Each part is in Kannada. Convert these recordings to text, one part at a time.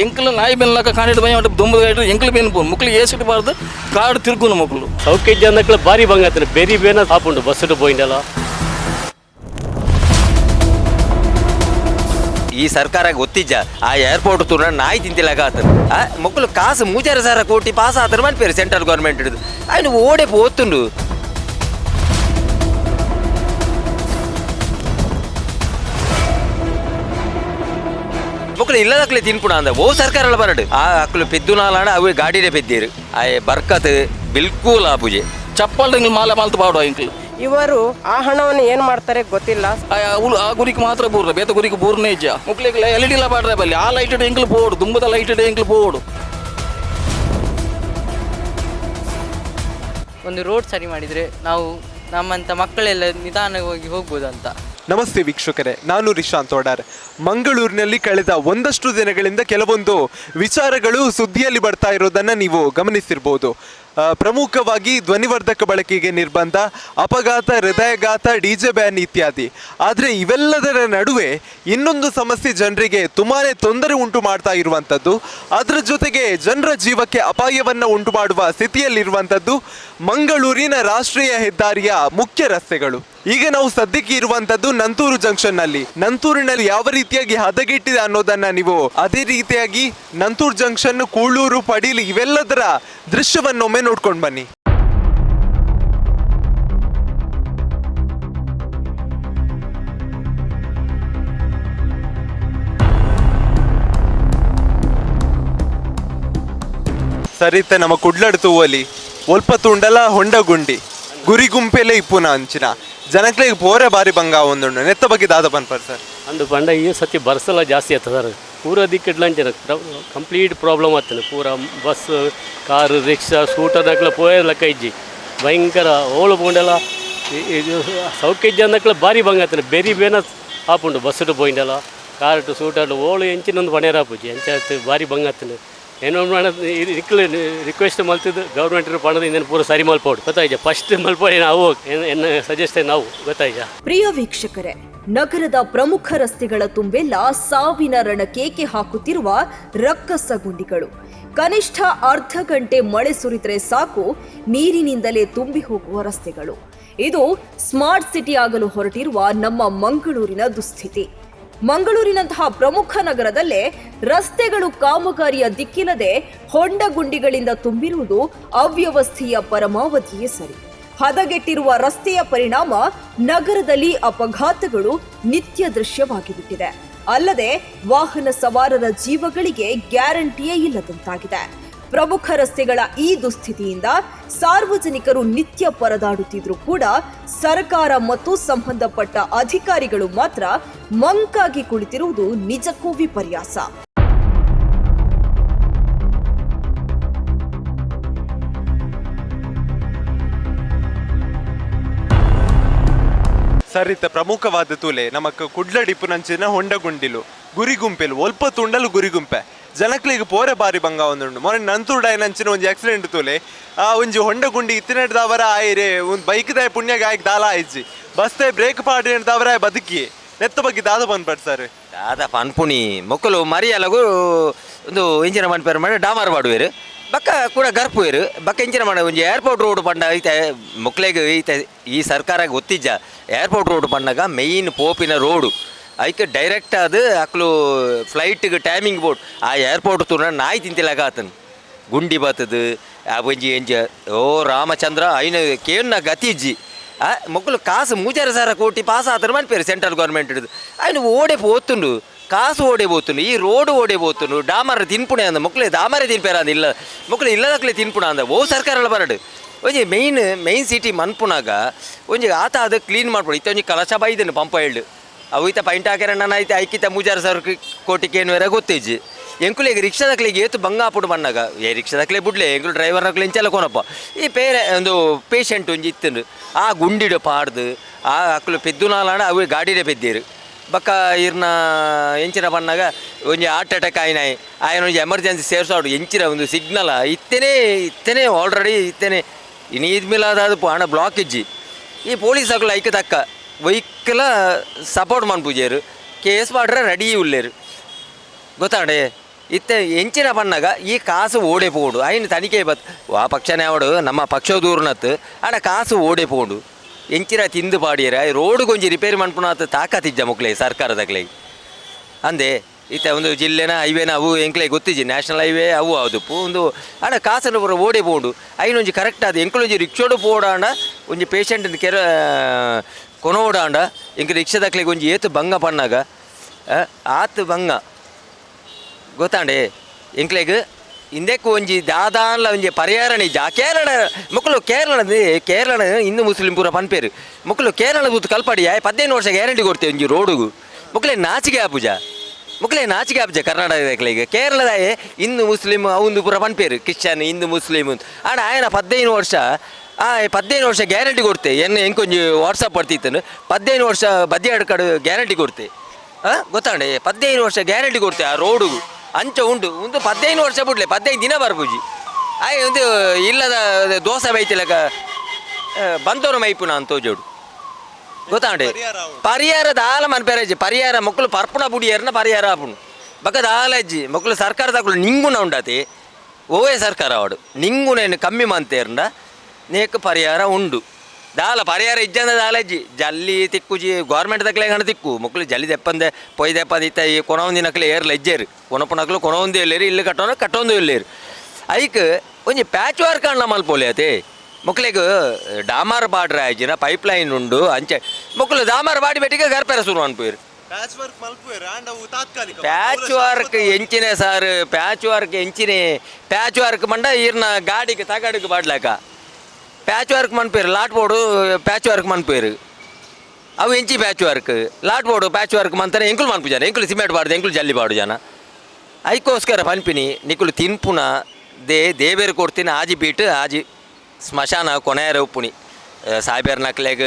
ಎಂಕಲ್ ನಾಯಿ ಬೆನ್ನಕ ಕಾಣಿಟ್ಟು ಬೈ ದುಂಬದ ಇಟ್ಟು ಎಂಕಲ್ ಬೇನ್ ಪೋ ಮುಕ್ಳಿಗೆ ಏಸಿಟ್ಟು ಬಾರ್ದು ಕಾಡು ತಿರ್ಗುನು ಮಕ್ಕಳು ಸೌಖ್ಯ ಜನಕ್ಕೆ ಭಾರಿ ಬಂಗಾತನೆ ಬೆರಿ ಬೇನ ಸಾಪುಂಡು ಬಸ್ಸುಡು పోయిండలా ಈ ಸರ್ಕಾರ ಗೊತ್ತಿಜ್ಜ ಆ ಏರ್ಪೋರ್ಟ್ ತುರ ನಾಯಿ ತಿಂತಿಲಾಗ ಆತನ ಆ ಮಕ್ಕಳು ಕಾಸು ಮೂಚಾರ ಸಾವಿರ ಕೋಟಿ ಪಾಸ್ ಆತರ ಮನ್ಪೇರು ಸೆಂಟ್ರಲ್ ಗೌರ್ಮೆಂಟ್ ಹಿಡಿದು ఆయన ಓಡೆ పోతుండు ಮಕ್ಕಳು ಇಲ್ಲದಕ್ಲೆ ತಿನ್ಪುಣ ಅಂದ. ಓ ಸರ್ಕಾರ ಬರಡು. ಆ ಅಕ್ಕಳು ಪೆದ್ದುನಾಲಾಡ ಅವು ಗಾಡಿನೇ ಪೆದ್ದೀರು ಆ ಬರ್ಕತ್ ಬಿಲ್ಕುಲ್ ಆ ಪೂಜೆ. ಚಪ್ಪಲ್ ಮಾಲೆ ಮಾಲ್ತು ಪಾಡುವ ಇಂಕ್ಲು. ಇವರು ಆ ಹಣವನ್ನು ಏನ್ ಮಾಡ್ತಾರೆ ಗೊತ್ತಿಲ್ಲ. ಆ ಗುರಿಗೆ ಮಾತ್ರ ಬೂರ್ರೆ ಬೇತ ಗುರಿಗೆ ಬೂರ್ನೇ ಇಜ್ಜ. ಮುಕ್ಳಿಗೆ ಎಲ್ ಡಿ ಬಾಡ್ರೆ ಬಲ್ಲಿ. ಆ ಲೈಟ್ ಎಂಕ್ಲು ಬೋರ್ಡ್ ದುಂಬದ ಲೈಟ್ ಎಂಕ್ಲು ಬೋರ್ಡ್ ಒಂದು ರೋಡ್ ಸರಿ ಮಾಡಿದ್ರೆ ನಾವು ನಮ್ಮಂಥ ಮಕ್ಕಳೆಲ್ಲ ನಿಧಾನವಾಗಿ ಹೋಗ್ಬೋದಂತ. ನಮಸ್ತೆ ವೀಕ್ಷಕರೇ, ನಾನು ರಿಶಾಂತ್ ತೋಡಾರ್ ಮಂಗಳೂರಿನಲ್ಲಿ ಕಳೆದ ಒಂದಷ್ಟು ದಿನಗಳಿಂದ ಕೆಲವೊಂದು ವಿಚಾರಗಳು ಸುದ್ದಿಯಲ್ಲಿ ಬರ್ತಾ ಇರೋದನ್ನು ನೀವು ಗಮನಿಸಿರ್ಬೋದು. ಪ್ರಮುಖವಾಗಿ ಧ್ವನಿವರ್ಧಕ ಬಳಕೆಗೆ ನಿರ್ಬಂಧ, ಅಪಘಾತ, ಹೃದಯಘಾತ ಡಿಜೆ ಬ್ಯಾನ್ ಇತ್ಯಾದಿ. ಆದರೆ ಇವೆಲ್ಲದರ ನಡುವೆ ಇನ್ನೊಂದು ಸಮಸ್ಯೆ ಜನರಿಗೆ ತುಂಬಾ ತೊಂದರೆ ಉಂಟು ಮಾಡ್ತಾ ಇರುವಂಥದ್ದು. ಅದರ ಜೊತೆಗೆ ಜನರ ಜೀವಕ್ಕೆ ಅಪಾಯವನ್ನು ಉಂಟು ಮಾಡುವ ಸ್ಥಿತಿಯಲ್ಲಿರುವಂಥದ್ದು ಮಂಗಳೂರಿನ ರಾಷ್ಟ್ರೀಯ ಹೆದ್ದಾರಿಯ ಮುಖ್ಯ ರಸ್ತೆಗಳು. ಈಗ ನಾವು ಸದ್ಯಕ್ಕೆ ಇರುವಂತದ್ದು ನಂತೂರು ಜಂಕ್ಷನ್ನಲ್ಲಿ ನಂತೂರಿನಲ್ಲಿ ಯಾವ ರೀತಿಯಾಗಿ ಹದಗೆಟ್ಟಿದೆ ಅನ್ನೋದನ್ನ ನೀವು ಅದೇ ರೀತಿಯಾಗಿ ನಂತೂರು ಜಂಕ್ಷನ್, ಕೂಳೂರು, ಪಡೀಲಿ ಇವೆಲ್ಲದರ ದೃಶ್ಯವನ್ನೊಮ್ಮೆ ನೋಡ್ಕೊಂಡು ಬನ್ನಿ. ಸರಿತೆ ನಮ್ಮ ಕುಡ್ಲಡ್ ತೂವಲಿ ಒಲ್ಪ ತುಂಡಲ ಹೊಂಡಗುಂಡಿ ಗುರಿ ಗುಂಪೆಲೆ ಇಪ್ಪುನ ಅಂಚಿನ. ಜನಕ್ಲೆಗ್ ಬೋರೆ ಬಾರಿ ಬಂಗ ಒಂದುಂಡು ನೆತ್ತ ಬಗ್ಗೆ ದಾದ ಪನ್ಪರ್ ಸರ್. ಅಂದು ಪಂಡ ಈ ಸತಿ ಬರ್ಸಲ ಜಾಸ್ತಿ ಆಯ್ತು ಸರ್. ದಿಕ್ಕಿಡ್ಲ ದಿಕ್ಕಿಡ್ಲಂಚಿನ ಕಂಪ್ಲೀಟ್ ಪ್ರಾಬ್ಲಮ್ ಆಗ್ತಾನೆ ಪೂರ ಬಸ್ ಕಾರು ರಿಕ್ಷಾ ಸ್ಕೂಟರ್ ದಕ್ಲ ಪೋಯಲ್ಲ ಕೈಜಿ ಭಯಂಕರ ಓಳು ಪೋಂಡೆಲ್ಲ. ಇದು ಸೌಕೇಜ್ ಅಂದಕ್ಲ ಭಾರಿ ಭಂಗ ಆಗ್ತಾನೆ ಬೆರಿ ಬೇನ ಆಪುಂಡು. ಬಸ್ಸು ಡು ಕಾರಟು ಸೂಟಾಡು ಓಳು ಎಂಚಿನೊಂದು ಬಣೆರ ಆಪುಜಿ ಎಂಚ ಭಾರಿ ಭಂಗ ಆಗ್ತಾನೆ ಏನೋ ಮಾಡೋದು ರಿಕ್ವೆಸ್ಟ್ ಮಲ್ತಿದ್ದು ಗೌರ್ಮೆಂಟ್ ಪಣದ ಇನ್ನೇನು ಪೂರ ಸರಿ ಮಲ್ಪೋಡು. ಗೊತ್ತಾಯ್ತ? ಫಸ್ಟ್ ಮಲ್ಪೋಡಿ ನಾವು, ಏನು ಸಜೆಸ್ಟ್ ನಾವು? ಗೊತ್ತಾಯ್ಜ ಪ್ರಿಯ ವೀಕ್ಷಕರೇ, ನಗರದ ಪ್ರಮುಖ ರಸ್ತೆಗಳ ತುಂಬೆಲ್ಲ ಸಾವಿನ ರಣಕೇಕೆ ಹಾಕುತ್ತಿರುವ ರಕ್ಕಸ ಗುಂಡಿಗಳು. ಕನಿಷ್ಠ ಅರ್ಧ ಗಂಟೆ ಮಳೆ ಸುರಿದ್ರೆ ಸಾಕು, ನೀರಿನಿಂದಲೇ ತುಂಬಿ ಹೋಗುವ ರಸ್ತೆಗಳು. ಇದು ಸ್ಮಾರ್ಟ್ ಸಿಟಿ ಆಗಲು ಹೊರಟಿರುವ ನಮ್ಮ ಮಂಗಳೂರಿನ ದುಸ್ಥಿತಿ. ಮಂಗಳೂರಿನಂತಹ ಪ್ರಮುಖ ನಗರದಲ್ಲೇ ರಸ್ತೆಗಳು ಕಾಮಗಾರಿಯ ದಿಕ್ಕಿಲ್ಲದೆ ಹೊಂಡ ಗುಂಡಿಗಳಿಂದ ತುಂಬಿರುವುದು ಅವ್ಯವಸ್ಥೆಯ ಪರಮಾವಧಿಯೇ ಸರಿ. ಹದಗೆಟ್ಟಿರುವ ರಸ್ತೆಯ ಪರಿಣಾಮ ನಗರದಲ್ಲಿ ಅಪಘಾತಗಳು ನಿತ್ಯ ದೃಶ್ಯವಾಗಿಬಿಟ್ಟಿದೆ. ಅಲ್ಲದೆ ವಾಹನ ಸವಾರರ ಜೀವಗಳಿಗೆ ಗ್ಯಾರಂಟಿಯೇ ಇಲ್ಲದಂತಾಗಿದೆ. ಪ್ರಮುಖ ರಸ್ತೆಗಳ ಈ ದುಸ್ಥಿತಿಯಿಂದ ಸಾರ್ವಜನಿಕರು ನಿತ್ಯ ಪರದಾಡುತ್ತಿದ್ರೂ ಕೂಡ ಸರ್ಕಾರ ಮತ್ತು ಸಂಬಂಧಪಟ್ಟ ಅಧಿಕಾರಿಗಳು ಮಾತ್ರ ಮಂಕಾಗಿ ಕುಳಿತಿರುವುದು ನಿಜಕ್ಕೂ ವಿಪರ್ಯಾಸ. ಸರಿತ ಪ್ರಮುಖವಾದ ತೂಲೆ ನಮಕ್ ಕುಡ್ಲಡಿಪ್ಪುನಂಚಿನ ಹೊಂಡಗುಂಡಿಲು, ಗುರಿಗುಂಪೆಲು ಒಲ್ಪ ತುಂಡಲು ಗುರಿ ಗುಂಪೆ ಜನಕ್ಲಿಗೆ ಪೋರೆ ಬಾರಿ ಬಂಗ ಒಂದುಂಡು ಮೊನ್ನೆ ನಂತೂರು ಡೈನಂಚಿನ ಒಂಜಿ ಆಕ್ಸಿಡೆಂಟ್ ತೂಲೆ, ಆ ಒಂಜಿ ಹೊಂಡ ಗುಂಡಿ ಇತ್ತಿನಡ್ ದಾವರ ಆಯ್ರೆ, ಒಂದು ಬೈಕ್ ದಾಯ ಪುಣ್ಯ ಗಾಯಕ್ ದಾಲ ಆಯ್ಜಿ ಬಸ್ ದಾಯ ಬ್ರೇಕ್ ಪಾಡಿ ದವರ ಬದುಕಿ ನೆತ್ತ ಬಗ್ಗೆ ದಾದ ಬಂದ್ಬಟ್ ಸರ್. ದಾದ ಪನ್ಪುಣಿ ಮೊಕ್ಕಲು ಮರಿಯಲಗು ಒಂದು ಇಂಜಿನ ಮನ್ಪೇರು ಮಾಡಿ ಡಾಮರ್ ಮಾಡುವೇರು. ಬಕ್ಕ ಕೂಡ ಗರ್ಪುವೇರು. ಬಕ್ಕ ಇಂಜಿನ ಮಾಡ ಒಂಜಿ ಏರ್ಪೋರ್ಟ್ ರೋಡ್ ಪಂಡ ಐತೆ ಮೊಕ್ಲೆಗ್ ಐತೆ, ಈ ಸರ್ಕಾರ ಗೊತ್ತಿಜ್ಜ. ಏರ್ಪೋರ್ಟ್ ರೋಡ್ ಪಂಡಗ ಮೇಯ್ನ್ ಪೋಪಿನ ರೋಡು ಅದಕ್ಕೆ ಡೈರೆಕ್ಟ್ ಅದು ಅಕ್ಲು ಫ್ಲೈಟ್ಗೆ ಟೈಮಿಂಗ್ ಬೋಟ್ ಆ ಏರ್ಪೋರ್ಟ್ ತೂರ ನಾಯಿ ತಿಂತಿಲಾಗ ಆತನು. ಗುಂಡಿ ಬತ್ತದು ಆ ಒಂಜಿ ಎಂಜಿ, ಓ ರಾಮಚಂದ್ರ, ಐನ ಕೇನ್ನ ಗತಿಜ್ಜಿ ಆ ಮೊಕ್ಕಲು ಕಾಸು ಮೂಜಾರ ಸರ ಕೋಟಿ ಪಾಸ್ ಆತರ ಮನ್ಪೇರು ಸೆಂಟ್ರಲ್ ಗೌರ್ಮೆಂಟ್ ಹಿಡಿದು ಓಡೆ ಪೋತುಂಡು, ಕಾಸು ಓಡೆ ಪೋತುಂಡು, ಈ ರೋಡ್ ಓಡೆ ಪೋತುಂಡು పోతుండు డామర ಅಂದ. అంద మొక్కలే దామరే తినిపారు అంద ఇల్ల మొక్కలు ఇల్లదక్కలే తిన్పున అంద ఓ ಬರಡು. ಒಂಜಿ ಮೈನ್ ಮೈನ್ ಸಿಟಿ ಮನ್ಪುನಗ, ಒಂಜಿ ಆತ ಅದು ಕ್ಲೀನ್ ಮಾಡ್ಬೋದು ಇತ್ತೊಂಜಿ ಕಲಶ ಬೈದನು ಪಂಪ ಹೇಳು ಅವು ಈತ ಪೈಂಟ್ ಹಾಕ್ಯಾರಣ್ಣ ಐತೆ, ಐಕಿತ ಮೂಜಾರ ಸಾವಿರ ಏನು ಬೇರೆ ಗೊತ್ತೇಜಿ ಈಗ ರಿಕ್ಷಾದಕ್ಲಿಗೆ ಏತು ಬಂಗಾಪುಡು ಬಣ್ಣಾಗ ಏ ರಿಕ್ಷಾದಕ್ಲೆ ಬಿಡ್ಲೆ, ಎಂಕುಲು ಡ್ರೈವರ್ ನಕ್ಲೆ ಎಂಚಲ್ಲ ಕೊನಪ್ಪ ಈ ಪೇರೆ, ಒಂದು ಪೇಷಂಟ್ ಒಂಜಿ ಇತ್ತುಂಡು. ಆ ಗುಂಡಿಡು ಪಾಡ್ದು, ಆ ಅಕ್ಲು ಪೆದ್ದುನಾಲಾಣ ಅವು ಗಾಡಿಡೆ ಪೆದ್ದೀರು. ಬಕ್ಕ ಇರ್ನ ಎಂಚಿನ ಬಣ್ಣಾಗ ಒಂಜಿ ಹಾರ್ಟ್ ಅಟ್ಯಾಕ್ ಆಯ್ನಾಯಿ ಆಯ್ನ ಒಂಜಿ ಎಮರ್ಜೆನ್ಸಿ ಸೇರ್ಸೋಡು. ಎಂಚಿನ ಒಂದು ಸಿಗ್ನಲ ಇತ್ತೇನೆ ಇತ್ತೇನೆ ಆಲ್ರೆಡಿ ಇತ್ತೇನೆ. ಇನ್ನು ಇದ್ಮೇಲಾದ ಹಣ ಬ್ಲಾಕ್ ಇಜ್ಜಿ ಈ ಪೊಲೀಸ್ ಹಾಕಲು ಐಕ ತಕ್ಕ ವೆಹಿಕಲ ಸಪೋರ್ಟ್ ಮನ್ಪುಜೇರು ಕೇಸ್ ಮಾಡ್ರೆ ರೆಡಿ ಉಳ್ಳೇರು. ಗೊತ್ತಾಡೆ ಇತ್ತೆ ಎಂಚಿನ ಬಣ್ಣಗ ಈ ಕಾಸು ಓಡೆ ಪೋಡು. ಐನು ತನಿಖೆ ಬತ್ ಆ ಪಕ್ಷನೇ ಅವಡು, ನಮ್ಮ ಪಕ್ಷ ದೂರ್ನತ್ತು ಆಡ ಕಾಸು ಓಡೆ ಪೋಡು. ಎಂಚಿನ ತಿಂದು ಪಾಡಿಯರ. ರೋಡ್ ಕೊಂಚಿ ರಿಪೇರಿ ಮನ್ಪುನಾತ್ ತಾಕತ್ತಿಜ್ಜ ಮಕ್ಳೆ ಸರ್ಕಾರದಾಗ್ಲೇ ಅಂದೆ, ಇತ್ತ ಒಂದು ಜಿಲ್ಲೆನ, ಹೈವೇನ ಅವು ಎಂಕ್ಲೆ ಗೊತ್ತಿಜ್ಜಿ. ನ್ಯಾಷನಲ್ ಹೈವೇ ಅವು ಅದಪ್ಪು ಒಂದು ಆಡ ಕಾಸನ್ನು ಬರೋ ಓಡೆ ಪೋಡು. ಐನೊಂಜಿ ಕರೆಕ್ಟ್ ಅದು ಎಂಕ್ಲೊಂಜಿ ರಿಕ್ಷೋಡು ಪೋಡಾಂಡ ಒಂಜಿ ಪೇಷಂಟ್ ಕೆರ ಕೊನೋಡಾಂಡ ಎಂಕ್ ರಿಕ್ಷಾದಕ್ಲೆಗ್ ಒಂಜಿ ಏತು ಭಂಗ ಪಣ್ಣಾಗ ಆ, ಆತು ಭಂಗ. ಗೊತ್ತಾಂಡೆ? ಎಂಕ್ಲೆಗ್ ಇಂದೆಕ್ ಒಂಜಿ ದಾದಾನ್ಲ ಒಂಜಿ ಪರಿಹಾರ ನಿಜ ಕೇರಳ ಮಕ್ಕಳು ಕೇರಳದ ಕೇರಳ ಹಿಂದೂ ಮುಸ್ಲಿಂ ಪೂರ ಪನ್ಪೇರು. ಮಕ್ಕಳು ಕೇರಳ ಬೂತ್ ಕಲ್ಪಾಡಿ ಪದಿನೈದು ವರ್ಷ ಗ್ಯಾರಂಟಿ ಕೊಡ್ತೇವೆ ಒಂಜಿ ರೋಡುಗು. ಮಕ್ಕಳೇ ನಾಚಿಕೆ ಆಪುಜ. ಮಕ್ಕಳೇ ನಾಚಿಕೆ ಆಪುಜ ಕರ್ನಾಟಕದಾಗ್ಲಿಗೆ ಕೇರಳದ ಹಿಂದೂ ಮುಸ್ಲಿಂ ಅವಂದು ಪೂರ ಪನ್ಪೇರು ಕ್ರಿಶ್ಚಿಯನ್ ಹಿಂದೂ ಮುಸ್ಲಿಂ. ಆಡ ಆಯನ ಪದಿನೈದು ವರ್ಷ ಆ ಪದಿನೈದು ವರ್ಷ ಗ್ಯಾರಂಟಿ ಕೊಡ್ತೆ. ಎನ್ನ ಎಂಕೊಂಜಿ ವಾಟ್ಸಪ್ ಬರ್ತಿತ್ತನು? ಪದಿನೈದು ವರ್ಷ ಬದಿ ಕಡೆ ಗ್ಯಾರಂಟಿ ಕೊಡ್ತೆ. ಆ ಗೊತ್ತಾಂಡೆ ಪದಿನೈದು ವರ್ಷ ಗ್ಯಾರಂಟಿ ಕೊಡ್ತೆ ಆ ರೋಡುಗು ಅಂಚ ಉಂಟು ಒಂದು ಪದಿನೈದು ವರ್ಷ ಬಿಡ್ಲೆ. ಪದಿನೈದು ದಿನ ಬರ್ಪೂಜಿ ಆಯ್ ಒಂದು ಇಲ್ಲದ ದೋಸೆ ಬೈತಿಲಕ ಬಂದವರು ಮೈಪುನ ಅಂತ ಜೋಡು ಗೊತ್ತಾಂಡೆ ಪರಿಹಾರದ ಆಲ ಮನ್ಪೇರಜ್ಜಿ ಪರಿಹಾರ ಮಕ್ಕಳು ಪರ್ಪುಣ ಬುಡಿಯರ್ನ ಪರಿಹಾರ ಆಪುಣು ಬಕ್ಕದ ಆಲಜ್ಜಿ ಮಕ್ಕಳು ಸರ್ಕಾರದಾಕಲು ನಿಂಗುನ ಉಂಡತಿ. ಓವೇ ಸರ್ಕಾರ ಅವಡು ನಿಂಗುನೇನು ಕಮ್ಮಿ ಮಂತೇರ್ಂಡ ನೇಕ್ ಪರಿಹಾರ ಉಂಡು. ದಾಲ ಪರಿಹಾರ ಇಜ್ಜಂದ ದಾಲಜ್ಜಿ ಜಲ್ಲಿ ತಿಕ್ಕುಜಿ ಗೌರ್ಮೆಂಟ್ ದಕ್ಲೆ ಗಣ ತಿಕ್ಕು. ಮಕ್ಕಳು ಜಲ್ಲಿ ದೆಪ್ಪಂದೆ ಪೊಯ್ ದೆಪ್ಪದ ಇತ್ತ ಈ ಕೊನೊಂದಿನಕ್ಲೆ ಏರ್ಲ ಇಜ್ಜೇರು. ಕೊನಪುನಕ್ಲು ಕೊನೊಂದು ಎಲ್ಲೇರು ಇಲ್ಲಿ ಕಟ್ಟೋನ ಕಟ್ಟೊಂದು ಎಲ್ಲೇರು. ಐಕ್ ಒಂಜಿ ಪ್ಯಾಚ್ ವರ್ಕ್ ಅಣ್ಣ ಮಲ್ಪೋಲೆ ಅತೆ. ಮಕ್ಕಳಿಗೆ ಡಾಮಾರ್ ಬಾಡ್ರ ಆಯ್ಜಿನ ಪೈಪ್ ಲೈನ್ ಉಂಡು ಅಂಚೆ. ಮಕ್ಕಳು ಡಾಮಾರ್ ಬಾಡಿ ಬೆಟ್ಟಿಗೆ ಗರ್ಪೆರ ಶುರು ಅನ್ಪೋಯ್ರು ಪ್ಯಾಚ್ ವರ್ಕ್ ಎಂಚಿನ ಸಾರ್ ಪ್ಯಾಚ್ ವರ್ಕ್ ಎಂಚಿನೆ ಪ್ಯಾಚ್ ವರ್ಕ್ ಮಂಡ ಈರ್ನ ಗಾಡಿಗೆ ತಗಡಿಗೆ ಬಾಡ್ಲಾಕ. ಪ್ಯಾಚ್ ವರ್ಕ್ ಮನ್ಪೇರು, ಲಾಟ್ ಬೋರ್ಡು ಪ್ಯಾಚ್ ವರ್ಕ್ ಮನ್ಪೇರು. ಅವು ಎಂಚಿ patch work lot board patch work ಮಂತಾನೆ ಎಂಕುಲು ಮನ್ಪು ಜನ ಎಂಕುಲು ಸಿಮೆಂಟ್ ಬಾಡ್ದು, ಎಂಕುಲು ಜಲ್ಲಿ ಬಾಡು ಜನ ಐಕೋಸ್ಕರ ಪನ್ಪಿನಿ ನಿಕುಲು ತಿನ್ಪುನ ದೇ, ದೇವೇರು ಕೊಡ್ತೀನಿ ಆಜಿ ಬೀಟ್, ಆಜಿ ಸ್ಮಶಾನ ಕೊನೆಯರ ಉಪ್ಪುನಿ. ಸಾಯ್ಬೇರ್ ನಕ್ಲೆಗ್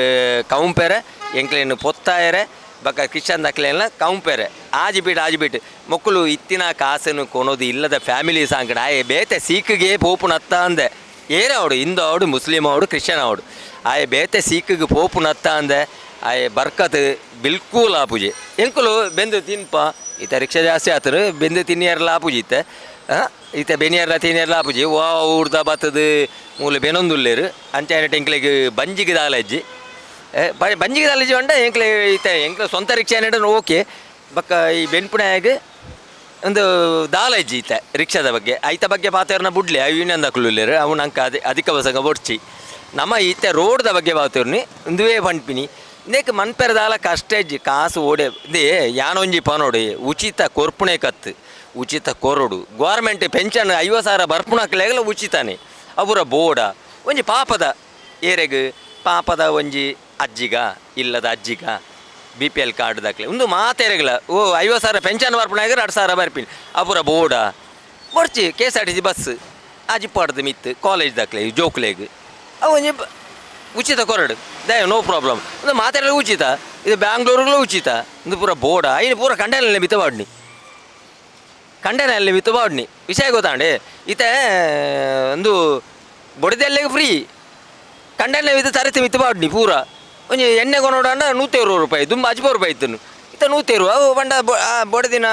ಕೌಂಪೆರೆ, ಎಂಕ್ಲೇನು ಪೊತ್ತಾಯರೆ ಬಕ್ಕ ಕ್ರಿಶ್ಚನ್ ದಕ್ಲೆಲ್ಲ ಕೌಂಪೆರೆ. ಆಜಿ ಬೀಟ್ ಆಜಿ ಬೀಟ್. ಮಕ್ಕಳು ಇತ್ತಿನ ಕಾಸನ್ನು ಕೊನೋದು ಇಲ್ಲದ ಫ್ಯಾಮಿಲಿ ಸಾಂಕಡ ಆಯೆ, ಬೇತೆ ಸೀಕ್ಗೆ ಪೋಪುನತ್ತ ಅಂದೆ. ಏನೇ Hindu Hindu Muslim Muslim Christian ಅವಡು. ಆಯೆ ಬೇತೆ ಸೀಕ್ಗೆ ಪೋಪುನತ್ತ ಅಂದೆ, ಆಯೆ ಬರ್ಕತ್ ಬಿಲ್ಕುಲ್ ಆಪುಜಿ ಎಂಕುಲು ಬೆಂದು ತಿನ್ಪ. ಈತ ರಿಕ್ಷಾ ಜಾಸ್ತಿ ಆತರು, ಬೆಂದು ತಿನ್ನಿಯರ್ಲ ಆಪುಜಿ ಇತ್ತೆ ಈತ. ಬೆನಿಯರ್ಲ ತಿನ್ನಿಯರ್ಲ ಆಪುಜಿ ವಾ, ಊರ್ದ ಬತ್ತದು ಮೂಲ ಬೆನೊಂದುಲ್ಲೇರು. ಅಂಚೆ ಟೆಂಕ್ಲೆಗ್ ಬಂಜಿಗೆ ದಾಲಜ್ಜಿ ಬಂಜಿಗೆ ದಾಲಜ್ಜಿ ಅಂಡ ಎಂಕ್ಲೆ, ಈತ ಎಂಕ್ಲೆ ಸ್ವಂತ ರಿಕ್ಷಾ ಓಕೆ. ಬಕ್ಕ ಈ ಬೆನ್ಪುಣೆಯಾಗ ಒಂದು ದಾಲಜ್ಜಿ ಈತ ರಿಕ್ಷಾದ ಬಗ್ಗೆ. ಐತ ಬಗ್ಗೆ ಪಾತೇವ್ರನ್ನ ಬುಡ್ಲಿ ಅವು ಇನ್ನೊಂದು ಹಾಕುಲ್ಲೇರು ಅವು ಅಂಕ ಅದಿ, ಅಧಿಕ ಬಸಂಗ ಬೊಡ್ಚಿ. ನಮ್ಮ ಈತ ರೋಡ್ದ ಬಗ್ಗೆ ಪಾತೇರ್ನಿ ಒಂದುವೇ ಪಂಪಿನಿ ಇಂದೇಕ್ ಮನ್ಪೆರ ದಾಲ ಕಷ್ಟ ಇಜ್ಜಿ ಕಾಸು ಓಡೆ ಇದೇ ಯಾನೊಂಜಿ ಪನೋಡಿ ಉಚಿತ ಕೊರ್ಪುಣೆ ಕತ್ತು, ಉಚಿತ ಕೊರಡು. ಗೋರ್ಮೆಂಟ್ ಪೆನ್ಷನ್ ಐವತ್ತು ಸಾವಿರ ಬರ್ಪುಣಕ್ಲೆಗಲ ಉಚಿತನೇ. ಅವರ ಬೋಡ, ಒಂಜಿ ಪಾಪದ ಏರೆಗ್, ಪಾಪದ ಒಂಜಿ ಅಜ್ಜಿಗ, ಇಲ್ಲದ ಅಜ್ಜಿಗ. ಬಿ ಪಿ ಎಲ್ ಕಾರ್ಡ್ ದಾಖಲೆ ಒಂದು ಮಾತೇರೆಗಲ ಓ, ಐವತ್ತು ಸಾವಿರ ಪೆನ್ಷನ್ ಬರ್ಪುಣಾಗ ಎರಡು ಸಾವಿರ ಬರ್ಪಿನಿ ಅಪುರ ಬೋರ್ಡ ಬರ್ಚಿ K S R T C bus ಅಜಿಪಾಡ್ದು ಮಿತ್ತು ಕಾಲೇಜ್ ದಾಖಲೆ ಜೋಕ್ಲೆಗ್ ಅವು ಉಚಿತ ಕೊರಡು. ದಯ ನೋ ಪ್ರಾಬ್ಲಮ್ ಒಂದು ಮಾತಾಡಲು ಉಚಿತ. ಇದು ಬ್ಯಾಂಗ್ಳೂರ್ಗಳು ಉಚಿತ. ಇದು ಪೂರ ಬೋರ್ಡ ಐನು ಪೂರ ಬಾಡ್ನಿ ಕಂಡನಲ್ಲಿ ಮಿತ ಬಾಡ್ನಿ ವಿಷಯ ಗೊತ್ತಾಂಡೆ? ಈತ, ಒಂದು, ಬೊಡದೆಲ್ಲಿಗೆ ಫ್ರೀ ಕಂಡನೆ ಇದು ತರತಿ ಮಿತ್ ಬಾಡ್ನಿ ಪೂರ. ಒಂಜಿ ಎಣ್ಣೆ ಕೊನೋಡಂಡ ನೂತೇರು ರೂಪಾಯಿ, ದುಂಬು ಹಚ್ಪೋ ರೂಪಾಯಿ ಇತ್ತು ಇತ್ತ ನೂತೇರು ಅವು ಆ, ಬೊಡದಿನ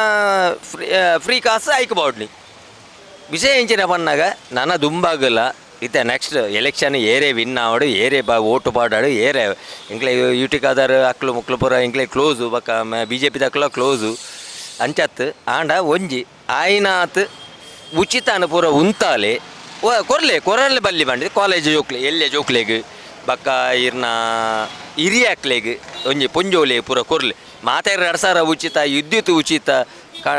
ಫ್ರೀ ಫ್ರೀ ಕಾಸು ಆಯ್ಕೆ ಬಾಡ್ಲಿ ವಿಷಯ ಎಂಚಿನ ಪನ್ನಾಗ, ನನ್ನ ದುಂಬಾಗಲ್ಲ ಇತ್ತ ನೆಕ್ಸ್ಟ್ ಎಲೆಕ್ಷನ್ ಏರೇ ವಿನ್ ಆವಡು, ಏರೇ ಬಾ, ಓಟು ಪಾಡಾಡು, ಏರೇ ಇಂಕ್ಲೆ ಯುಟಿಕಾದಾರ ಅಕ್ಲು ಮುಕ್ಲು ಪುರ ಇಂಕ್ಲೆ ಕ್ಲೋಸು ಬಕ್ಕ ಬಿ ಜೆ ಪಿ ದಕ್ಲ ಕ್ಲೋಸು ಅಂಚತ್, ಆಂಡ ಒಂಜಿ ಆಯ್ನಾತ್ ಉಚಿತ ಪೂರ ಉಂತಾಲೆ ಕೊರ್ಲೆ, ಕೊರಲೆ ಬಲ್ಲಿ ಬಂಡಿ ಕಾಲೇಜ್ ಜೋಕ್ಲೆ, ಎಲ್ಲೆ ಜೋಕ್ಲೆಗ್. ಬಕ್ಕ ಇರ್ನ ಹಿರಿಯಾಕ್ಲೆಗ್ ಒಂಜಿ ಪೊಂಜೋಲೆ ಪೂರ ಕೊರ್ಲೆ. ಮಾತಾಡ್ರೆ ಎರಡು ಸಾವಿರ ಉಚಿತ, ವಿದ್ಯುತ್ ಉಚಿತ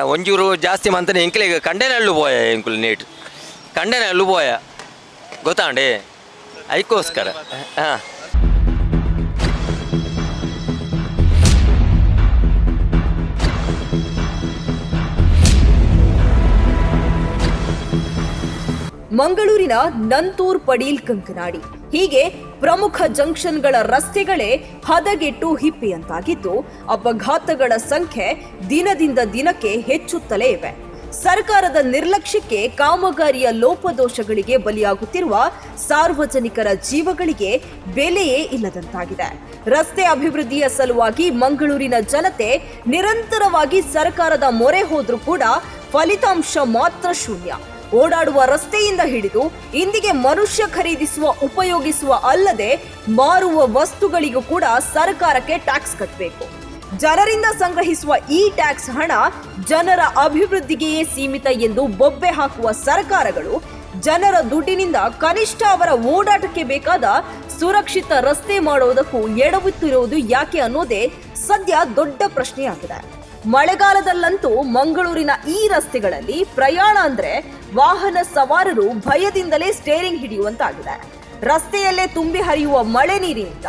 ಒಂಜೂರು ಜಾಸ್ತಿ ಮಂತನೆ ಎಂಕ್ಲೆಗ್ ಕಂಡೆನಲ್ಲು ಪೋಯ ಎಂಕುಲು ನೇಟ್. ಕಂಡೆನಲ್ಲು ಪೋಯ. ಗೊತ್ತಾಂಡೆ? ಐಕೋಸ್ಕರ ಹಾಂ. ಮಂಗಳೂರಿನ ನಂತೂರ್ ಪಡೀಲ್ ಕಂಕನಾಡಿ. ಹೀಗೆ ಪ್ರಮುಖ ಜಂಕ್ಷನ್ಗಳ ರಸ್ತೆಗಳೇ ಹದಗೆಟ್ಟು ಹಿಪ್ಪಿಯಂತಾಗಿದ್ದು ಅಪಘಾತಗಳ ಸಂಖ್ಯೆ ದಿನದಿಂದ ದಿನಕ್ಕೆ ಹೆಚ್ಚುತ್ತಲೇ ಇವೆ. ಸರ್ಕಾರದ ನಿರ್ಲಕ್ಷ್ಯಕ್ಕೆ ಕಾಮಗಾರಿಯ ಲೋಪದೋಷಗಳಿಗೆ ಬಲಿಯಾಗುತ್ತಿರುವ ಸಾರ್ವಜನಿಕರ ಜೀವಗಳಿಗೆ ಬೆಲೆಯೇ ಇಲ್ಲದಂತಾಗಿದೆ. ರಸ್ತೆ ಅಭಿವೃದ್ಧಿಯ ಸಲುವಾಗಿ ಮಂಗಳೂರಿನ ಜನತೆ ನಿರಂತರವಾಗಿ ಸರ್ಕಾರದ ಮೊರೆ ಹೋದ್ರೂ ಕೂಡ ಫಲಿತಾಂಶ ಮಾತ್ರ ಶೂನ್ಯ. ಓಡಾಡುವ ರಸ್ತೆಯಿಂದ ಹಿಡಿದು ಇಂದಿಗೆ ಮನುಷ್ಯ ಖರೀದಿಸುವ, ಉಪಯೋಗಿಸುವ ಅಲ್ಲದೆ ಮಾರುವ ವಸ್ತುಗಳಿಗೂ ಕೂಡ ಸರ್ಕಾರಕ್ಕೆ ಟ್ಯಾಕ್ಸ್ ಕಟ್ಟಬೇಕು ಜನರಿಂದ ಸಂಗ್ರಹಿಸುವ ಈ ಟ್ಯಾಕ್ಸ್ ಹಣ ಜನರ ಅಭಿವೃದ್ಧಿಗೆಯೇ ಸೀಮಿತ ಎಂದು ಬೊಬ್ಬೆ ಹಾಕುವ ಸರ್ಕಾರಗಳು ಜನರ ದುಡ್ಡಿನಿಂದ ಕನಿಷ್ಠ ಅವರ ಓಡಾಟಕ್ಕೆ ಬೇಕಾದ ಸುರಕ್ಷಿತ ರಸ್ತೆ ಮಾಡುವುದಕ್ಕೂ ಎಡವುತ್ತಿರುವುದು ಯಾಕೆ ಅನ್ನೋದೇ ಸದ್ಯ ದೊಡ್ಡ ಪ್ರಶ್ನೆಯಾಗಿದೆ. ಮಳೆಗಾಲದಲ್ಲಂತೂ ಮಂಗಳೂರಿನ ಈ ರಸ್ತೆಗಳಲ್ಲಿ ಪ್ರಯಾಣ ಅಂದ್ರೆ ವಾಹನ ಸವಾರರು ಭಯದಿಂದಲೇ ಸ್ಟೇರಿಂಗ್ ಹಿಡಿಯುವಂತಾಗಿದೆ. ರಸ್ತೆಯಲ್ಲೇ ತುಂಬಿ ಹರಿಯುವ ಮಳೆ ನೀರಿನಿಂದ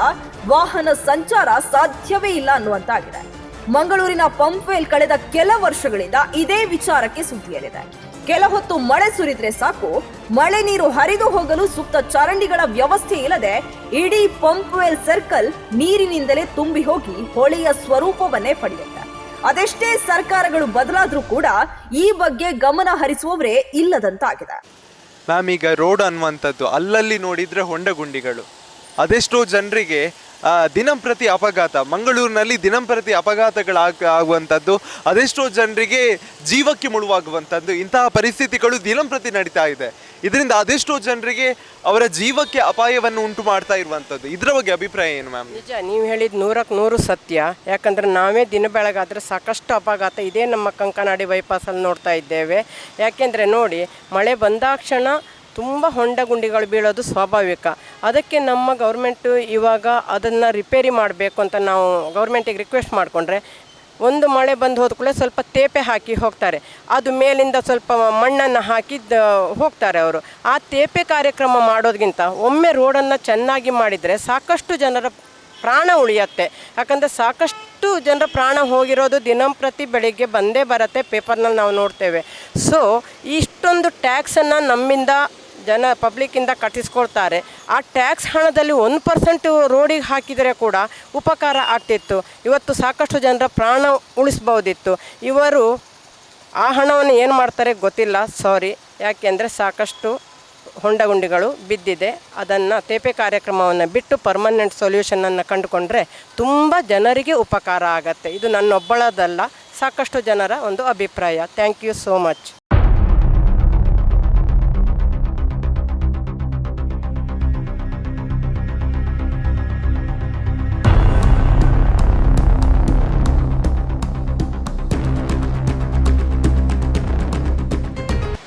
ವಾಹನ ಸಂಚಾರ ಸಾಧ್ಯವೇ ಇಲ್ಲ ಅನ್ನುವಂತಾಗಿದೆ. ಮಂಗಳೂರಿನ ಪಂಪ್ವೆಲ್ ಕಳೆದ ಕೆಲ ವರ್ಷಗಳಿಂದ ಇದೇ ವಿಚಾರಕ್ಕೆ ಸುದ್ದಿಯಲ್ಲಿದೆ. ಕೆಲ ಹೊತ್ತು ಮಳೆ ಸುರಿದ್ರೆ ಸಾಕು, ಮಳೆ ನೀರು ಹರಿದು ಹೋಗಲು ಸೂಕ್ತ ಚರಂಡಿಗಳ ವ್ಯವಸ್ಥೆ ಇಲ್ಲದೆ ಇಡೀ ಪಂಪ್ವೆಲ್ ಸರ್ಕಲ್ ನೀರಿನಿಂದಲೇ ತುಂಬಿ ಹೋಗಿ ಹೊಳೆಯ ಸ್ವರೂಪವನ್ನೇ ಪಡೆಯುತ್ತೆ. ಅದೆಷ್ಟೇ ಸರ್ಕಾರಗಳು ಬದಲಾದ್ರೂ ಕೂಡ ಈ ಬಗ್ಗೆ ಗಮನ ಹರಿಸುವವರೇ ಇಲ್ಲದಂತಾಗಿದೆ. ಮ್ಯಾಮ್, ಈಗ ರೋಡ್ ಅನ್ನುವಂಥದ್ದು ಅಲ್ಲಲ್ಲಿ ನೋಡಿದ್ರೆ ಹೊಂಡಗುಂಡಿಗಳು. ಅದೆಷ್ಟೋ ಜನರಿಗೆ ದಿನಂಪ್ರತಿ ಅಪಘಾತ, ಮಂಗಳೂರಿನಲ್ಲಿ ದಿನಂಪ್ರತಿ ಅಪಘಾತಗಳಾಗ, ಆಗುವಂಥದ್ದು, ಅದೆಷ್ಟೋ ಜನರಿಗೆ ಜೀವಕ್ಕೆ ಮುಳುವಾಗುವಂಥದ್ದು, ಇಂತಹ ಪರಿಸ್ಥಿತಿಗಳು ದಿನಂಪ್ರತಿ ನಡೀತಾ ಇದೆ. ಇದರಿಂದ ಅದೆಷ್ಟೋ ಜನರಿಗೆ ಅವರ ಜೀವಕ್ಕೆ ಅಪಾಯವನ್ನು ಉಂಟು ಮಾಡ್ತಾ ಇರುವಂಥದ್ದು. ಇದರ ಬಗ್ಗೆ ಅಭಿಪ್ರಾಯ ಏನು ಮ್ಯಾಮ್ ನಿಜ, ನೀವು ಹೇಳಿದ ನೂರಕ್ಕೆ ನೂರು ಸತ್ಯ. ಯಾಕಂದರೆ ನಾವೇ ದಿನ ಬೆಳಗಾದರೆ ಸಾಕಷ್ಟು ಅಪಘಾತ ಇದೇ ನಮ್ಮ ಕಂಕನಾಡಿ ಬೈಪಾಸಲ್ಲಿ ನೋಡ್ತಾ ಇದ್ದೇವೆ. ಯಾಕೆಂದರೆ ನೋಡಿ, ಮಳೆ ಬಂದಾಕ್ಷಣ ತುಂಬ ಹೊಂಡ ಗುಂಡಿಗಳು ಬೀಳೋದು ಸ್ವಾಭಾವಿಕ. ಅದಕ್ಕೆ ನಮ್ಮ ಗೌರ್ಮೆಂಟು ಇವಾಗ ಅದನ್ನು ರಿಪೇರಿ ಮಾಡಬೇಕು ಅಂತ ನಾವು ಗೌರ್ಮೆಂಟಿಗೆ ರಿಕ್ವೆಸ್ಟ್ ಮಾಡಿಕೊಂಡ್ರೆ, ಒಂದು ಮಳೆ ಬಂದು ಹೋದ ಕೂಡಲೇ ಸ್ವಲ್ಪ ತೇಪೆ ಹಾಕಿ ಹೋಗ್ತಾರೆ. ಅದು ಮೇಲಿಂದ ಸ್ವಲ್ಪ ಮಣ್ಣನ್ನು ಹಾಕಿ ಹೋಗ್ತಾರೆ ಅವರು. ಆ ತೇಪೆ ಕಾರ್ಯಕ್ರಮ ಮಾಡೋದಕ್ಕಿಂತ ಒಮ್ಮೆ ರೋಡನ್ನು ಚೆನ್ನಾಗಿ ಮಾಡಿದರೆ ಸಾಕಷ್ಟು ಜನರ ಪ್ರಾಣ ಉಳಿಯತ್ತೆ. ಯಾಕಂದರೆ ಸಾಕಷ್ಟು ಜನರ ಪ್ರಾಣ ಹೋಗಿರೋದು ದಿನಂಪ್ರತಿ ಬೆಳಿಗ್ಗೆ ಬಂದೇ ಬರುತ್ತೆ, ಪೇಪರ್ನಲ್ಲಿ ನಾವು ನೋಡ್ತೇವೆ. ಸೊ, ಇಷ್ಟೊಂದು ಟ್ಯಾಕ್ಸನ್ನು ನಮ್ಮಿಂದ ಜನ ಪಬ್ಲಿಕ್ಕಿಂದ ಕಟ್ಟಿಸ್ಕೊಳ್ತಾರೆ. ಆ ಟ್ಯಾಕ್ಸ್ ಹಣದಲ್ಲಿ ಒಂದು ಪರ್ಸೆಂಟ್ ರೋಡಿಗೆ ಹಾಕಿದರೆ ಕೂಡ ಉಪಕಾರ ಆಗ್ತಿತ್ತು. ಇವತ್ತು ಸಾಕಷ್ಟು ಜನರ ಪ್ರಾಣ ಉಳಿಸ್ಬೋದಿತ್ತು ಇವರು ಆ ಹಣವನ್ನು ಏನು ಮಾಡ್ತಾರೆ ಗೊತ್ತಿಲ್ಲ. ಸಾರಿ ಯಾಕೆಂದರೆ ಸಾಕಷ್ಟು ಹೊಂಡಗುಂಡಿಗಳು ಬಿದ್ದಿದೆ. ಅದನ್ನು ತೇಪೆ ಕಾರ್ಯಕ್ರಮವನ್ನು ಬಿಟ್ಟು ಪರ್ಮನೆಂಟ್ ಸೊಲ್ಯೂಷನನ್ನು ಕಂಡುಕೊಂಡ್ರೆ ತುಂಬ ಜನರಿಗೆ ಉಪಕಾರ ಆಗತ್ತೆ. ಇದು ನನ್ನೊಬ್ಬಳದಲ್ಲ, ಸಾಕಷ್ಟು ಜನರ ಒಂದು ಅಭಿಪ್ರಾಯ. Thank you so much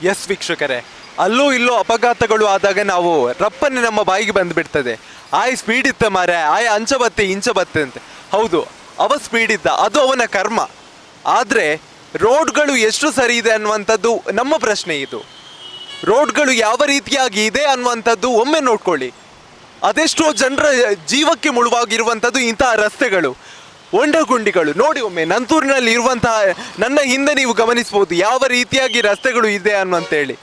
yes ವೀಕ್ಷಕರೇ, ಅಲ್ಲೂ ಇಲ್ಲೂ ಅಪಘಾತಗಳು ಆದಾಗ ನಾವು ರಪ್ಪನೆ ನಮ್ಮ ಬಾಯಿಗೆ ಬಂದುಬಿಡ್ತದೆ. ಆಯ್ ಸ್ಪೀಡ್ ಇತ್ತ ಮಾರೆ ಆಯ್ ಅಂಚ ಬತ್ತೆ ಇಂಚ ಬತ್ತೆ ಅಂತ. ಹೌದು, ಅವ ಸ್ಪೀಡ್ ಇದ್ದ, ಅದು ಅವನ ಕರ್ಮ. ಆದರೆ, ರೋಡ್ಗಳು ಎಷ್ಟು ಸರಿ ಇದೆ ಅನ್ನುವಂಥದ್ದು ನಮ್ಮ ಪ್ರಶ್ನೆ ಇದು. ರೋಡ್ಗಳು ಯಾವ ರೀತಿಯಾಗಿ ಇದೆ ಅನ್ನುವಂಥದ್ದು ಒಮ್ಮೆ ನೋಡ್ಕೊಳ್ಳಿ. ಅದೆಷ್ಟೋ ಜನರ ಜೀವಕ್ಕೆ ಮುಳುವಾಗಿರುವಂಥದ್ದು ಇಂತಹ ರಸ್ತೆಗಳು. ಹೊಂಡಗುಂಡಿಗಳು ನೋಡಿ ಒಮ್ಮೆ ನಂತೂರಿನಲ್ಲಿ ಇರುವಂತಹ ನನ್ನ ಹಿಂದೆ ನೀವು ಗಮನಿಸಬಹುದು ಯಾವ ರೀತಿಯಾಗಿ ರಸ್ತೆಗಳು ಇದೆ ಅನ್ನುವಂತೇಳಿ.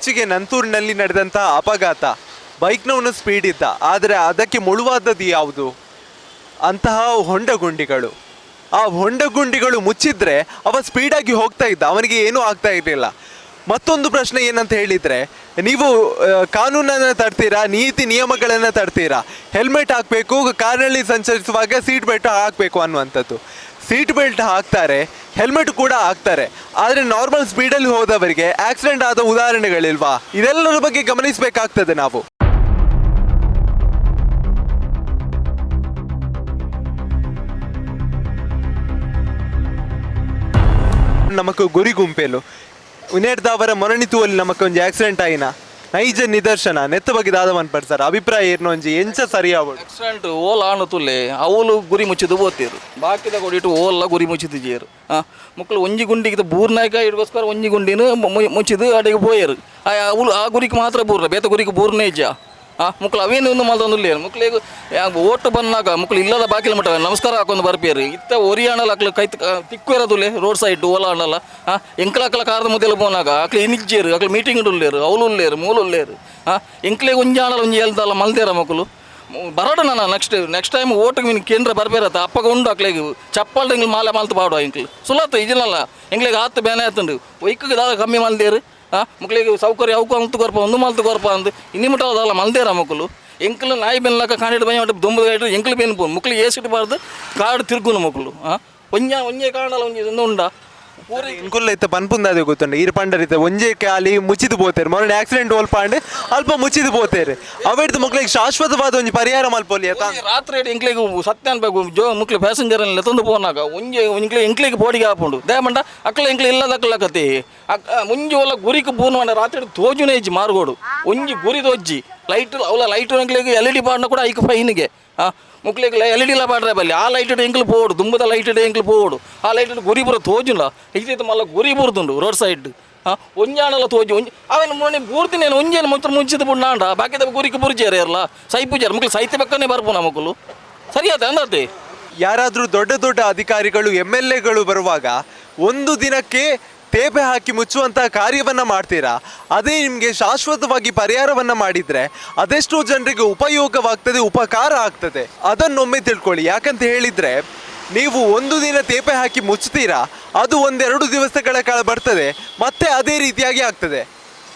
ಇತ್ತೀಚೆಗೆ ನಂತೂರಿನಲ್ಲಿ ನಡೆದಂತಹ ಅಪಘಾತ. ಬೈಕ್ನವನು ಸ್ಪೀಡ್ ಇದ್ದ. ಆದರೆ ಅದಕ್ಕೆ ಮುಳುವಾದದ್ದು ಯಾವುದು? ಅಂತಹ ಹೊಂಡಗುಂಡಿಗಳು. ಆ ಹೊಂಡಗುಂಡಿಗಳು ಮುಚ್ಚಿದ್ರೆ ಅವ ಸ್ಪೀಡಾಗಿ ಹೋಗ್ತಾ ಇದ್ದ. ಅವನಿಗೆ ಏನೂ ಆಗ್ತಾ ಇರಲಿಲ್ಲ. ಮತ್ತೊಂದು ಪ್ರಶ್ನೆ ಏನಂತ ಹೇಳಿದ್ರೆ, ನೀವು ಕಾನೂನನ್ನು ತರ್ತೀರಾ ನೀತಿ ನಿಯಮಗಳನ್ನು ತರ್ತೀರಾ ಹೆಲ್ಮೆಟ್ ಹಾಕಬೇಕು ಕಾರಲ್ಲಿ ಸಂಚರಿಸುವಾಗ ಸೀಟ್ ಬೆಲ್ಟ್ ಹಾಕಬೇಕು ಅನ್ನುವಂಥದ್ದು. ಸೀಟ್ ಬೆಲ್ಟ್ ಹಾಕ್ತಾರೆ ಹೆಲ್ಮೆಟ್ ಕೂಡ ಹಾಕ್ತಾರೆ. ಆದರೆ ನಾರ್ಮಲ್ ಸ್ಪೀಡಲ್ಲಿ ಹೋದವರಿಗೆ ಆಕ್ಸಿಡೆಂಟ್ ಆದ ಉದಾಹರಣೆಗಳಿಲ್ವಾ? ಇದೆಲ್ಲರ ಬಗ್ಗೆ ಗಮನಿಸಬೇಕಾಗ್ತದೆ ನಾವು. ಗುರಿ ಗುಂಪೇಲು. ಉನೇರ್ದವರ ದಾವರ ಮರಣಿತುವಲ್ಲಿ ಒಂಜಿ ಆಕ್ಸಿಡೆಂಟ್ ಆಯಿನ? ನೈಜ ನಿದರ್ಶನ, ನೆತ್ತ ಬಗ್ಗೆ ದಾದವನ್ ಪಡ್ಸಾರ ಅಭಿಪ್ರಾಯ ಏನು ಅಂಜಿ? ಎಂಚ ಸರಿ ಆಕ್ಸಿಡೆಂಟ್ ಓಲ್ ತುಲ್ಲೆ ಅವಳು ಗುರಿ ಮುಚ್ಚಿದು ಓದ್ತೀರು ಬಾಕಿದ ಕೊಡಿಟ್ಟು ಓಲ್ಲ ಗುರಿ ಮುಚ್ಚಿದು ಜೇರು. ಮಕ್ಕಳು ಒಂಜಿ ಗುಂಡಿಗೆ ಬೂರ್ನಾಯ್ಕ ಇಡ್ಗೋಸ್ಕರ ಒಂಜಿ ಗುಂಡಿನ ಮು- ಮುಚ್ಚಿದು ಅಡಿಗೆ ಪೋಯರು. ಆ, ಅವಳು ಆ ಗುರಿಗೆ ಮಾತ್ರ ಬೂರ್ಲ. ಬೇತ ಗುರಿಗೆ ಬೂರ್ನೇ ಇಜ್ಜ. ಹಾಂ ಮುಕ್ಳು ಅವೇನು ಮಲ್ದೊಂದು ಮಕ್ಕಳಿಗೆ ಓಟು ಬಂದಾಗ ಮಕ್ಕಳು ಇಲ್ಲದ ಬಾಕಿಲ ಮಟ್ಟ ನಮಸ್ಕಾರ ಹಾಕೊಂಡು ಬರ್ಪೇರು ಇತ್ತ ಒರಿಯಾಣಲ್ಲ ಅಕ್ಲು ಕೈ ತಿಕ್ಕು ಇರೋದುಲೆ ರೋಡ್ ಸೈಡ್ ಓಲ ಅಣ್ಣಲ್ಲ ಹಾಂ ಎಂಕ್ಲಕ್ಕಲ ಕಾರದ ಮೊದಲು ಬೋನಾಗ ಅಕ್ಲು ಇನಿಜ್ಜೇರು ಅಕ್ಲು ಮೀಟಿಂಗ್ ಉಳ್ಳೇರು ಅವಳು ಉಳ್ಳೇರು ಮೂಲು ಉಳ್ಳೇರು ಹಾಂ ಎಂಕ್ಲೆಗೆ ಒಂಜಿ ಆಣಲ್ಲ ಒಂಜಿ ಎಲ್ದಲ್ಲ ಮಲ್ದೇರ ಮಕ್ಕಳು ಬರೋಣ ನಾನು ನೆಕ್ಸ್ಟ್ ನೆಕ್ಸ್ಟ್ ಟೈಮ್ ಓಟಿಗೆ ನೀನು ಕೇಂದ್ರ ಬರ್ಬೇರತ್ತ ಅಪ್ಪಗ ಉಂಡು ಅಕ್ಲೆಗೆ ಚಪ್ಪಲ್ ಎಂಗ್ಲು ಮಾಲೆ ಮಾಲ್ತು ಪಾಡುವ ಎಂಕ್ಲು. ಸುಲತ್ತು ಇದಿಲ್ಲಲ್ಲ ಎಂಗ್ಲಿಗೆ ಹತ್ತು ಬೇನೆ ಆತುಂಡು. ಒಯ್ಕಿಗೆ ಕಮ್ಮಿ ಮಲ್ದೇರು. ಹಾಂ ಮಕ್ಳಿಗೆ ಸೌಕರ್ಯ, ಅವಕು ಅಂತ ಕೊರಪ ಒಂದು ಮಾಲ್ತು ಕೊರಪ ಅಂದು. ಇನ್ನಿ ಮುಟ್ಟ ಅದಲ್ಲ ಮಲ್ದೇರ ಮಕ್ಕಳು ಎಂಕ್ಲು ನಾಯಿ ಬೆನ್ನಲಕ ಕಾಣಿಡ್ ಬೈ ಮಾಡಿ ದುಂಬು ಇಟ್ಟು ಎಂಕ್ಲು ಬೆನ್ನು ಪೋ ಏಸಿಟ್ಟು ಏಸಿಟ್ಬಾರ್ದು ಕಾಡು ತಿರುಗುನು ಮಕ್ಕಳು ಹಾಂ ಒಂಜ ಒಂಜೆ ಕಾಣಲ್ಲ, ಒಂಜಿ ಉಂಡ. ಪೂರಿ ಇಂಕುಲ್ಲ ಇತ್ತ ಪನ್ಪುಂದಾದೆ ಗೊತ್ತುಂಡು ಈರ್ ಪಂಡರಿತ ಒಂಜೆ ಕಾಲಿ ಮುಚ್ಚಿದು ಪೋತೇರು ಮೊನ್ನೆ ಆಕ್ಸಿಡೆಂಟ್ ಓಲ್ಪಾಂಡ್ ಅಲ್ಪ ಮುಚ್ಚಿದು ಪೋತೇರು ಅವಿಡ್ದು ಮಕ್ಳಿಗೆ ಶಾಶ್ವತವಾದ ಒಂಜಿ ಪರಿಹಾರ ಮಲ್ಪೊಲಿ ಆತ ರಾತ್ರಿ ಇಂಕ್ಲಿಗೆ ಸತ್ಯ ಅನ್ಬೇಕು ಜೋ ಮುಕ್ಲಿ ಪ್ಯಾಸೆಂಜರ್ ಎಲ್ಲ ತಂದು ಪೋನಾಗ, ಒಂಜಿ ಎಂಕ್ಲಿ ಇಂಕ್ಲಿಗೆ ಬೋಡಿಗೆ ಹಾಕೊಂಡು ದಯಮಂಡ ಅಕ್ಲ ಎಂಕ್ಲಿ ಇಲ್ಲದ ಅಕ್ಲ ಕತೆ. ಮುಂಜಿ ಒಲ್ಲ ಗುರಿക്ക് ಪೂರ್ಣ ರಾತ್ರಿ ತೋಜುನೇ ಇಜ್ಜಿ ಮಾರ್ಗೋಡು. ಒಂಜಿ ಗುರಿ ತೋಜ್ಜಿ. ಲೈಟ್ ಅವಲ ಲೈಟ್ ಇಂಕ್ಲಿಗೆ ಎಲ್ ಇ ಡಿ ಪಾಡ್ನ ಕೂಡ ಐಕ್ ಫೈನಿಗೆ. ಆ ಮುಕ್ಲಿಗೆ ಎಲ್ ಇ ಡಿ ಲಾಡ್ರೆ ಬಲ್ಲಿ. ಆ ಲೈಟ್ ಇಟ್ಟು ಎಂಕ್ಲು ಪೋಡು ದುಂಬದ ಲೈಟ್ ಇಟ್ಟು ಎಂಕ್ಲು ಪೋಡು ಆ ಲೈಟ್ ಇಟ್ಟು ಗುರಿ ಬರ ತೋಜುಲ್ಲ. ಇಜ್ಜಿತ್ತು ಮಲ್ಲ ಗುರಿ ಬುರ್ದುಂಡು ರೋಡ್ ಸೈಡ್ ಹಾಂ? ಒಂಜಾಣಲ್ಲ ತೋಜಿ, ಒಂಜಿ ಅವನ ಮೊನ್ನೆ ಪೂರ್ತಿ ನೇನು ಒಂಜೇನು ಮಾತ್ರ ಮುಂಚಿದ ಬಾಕಿ ಬಾಕಿದ ಗುರಿಗೆ ಪುರ್ಜೇರ ಇರಲ್ಲ ಸೈ ಪೂಜಾರ ಮಕ್ಕಳು ಸೈತೆ ಬರ್ಬೋ ಬರ್ಪು ಮಕ್ಕಳು ಸರಿಯಾದ ಅಂದತೆ? ಯಾರಾದರೂ ದೊಡ್ಡ ದೊಡ್ಡ ಅಧಿಕಾರಿಗಳು ಎಂ ಎಲ್ ಎಗಳು ಬರುವಾಗ, ಒಂದು ದಿನಕ್ಕೆ ತೇಪೆ ಹಾಕಿ ಮುಚ್ಚುವಂತಹ ಕಾರ್ಯವನ್ನ ಮಾಡ್ತೀರಾ? ಅದೇ ನಿಮಗೆ ಶಾಶ್ವತವಾಗಿ ಪರಿಹಾರವನ್ನ ಮಾಡಿದ್ರೆ ಅದೆಷ್ಟೋ ಜನರಿಗೆ ಉಪಯೋಗವಾಗ್ತದೆ, ಉಪಕಾರ ಆಗ್ತದೆ. ಅದನ್ನೊಮ್ಮೆ ತಿಳ್ಕೊಳ್ಳಿ. ಯಾಕಂತ ಹೇಳಿದ್ರೆ, ನೀವು ಒಂದು ದಿನ ತೇಪೆ ಹಾಕಿ ಮುಚ್ತೀರಾ ಅದು ಒಂದೆರಡು ದಿವಸಗಳ ಕಾಲ ಬರ್ತದೆ, ಮತ್ತೆ ಅದೇ ರೀತಿಯಾಗಿ ಆಗ್ತದೆ.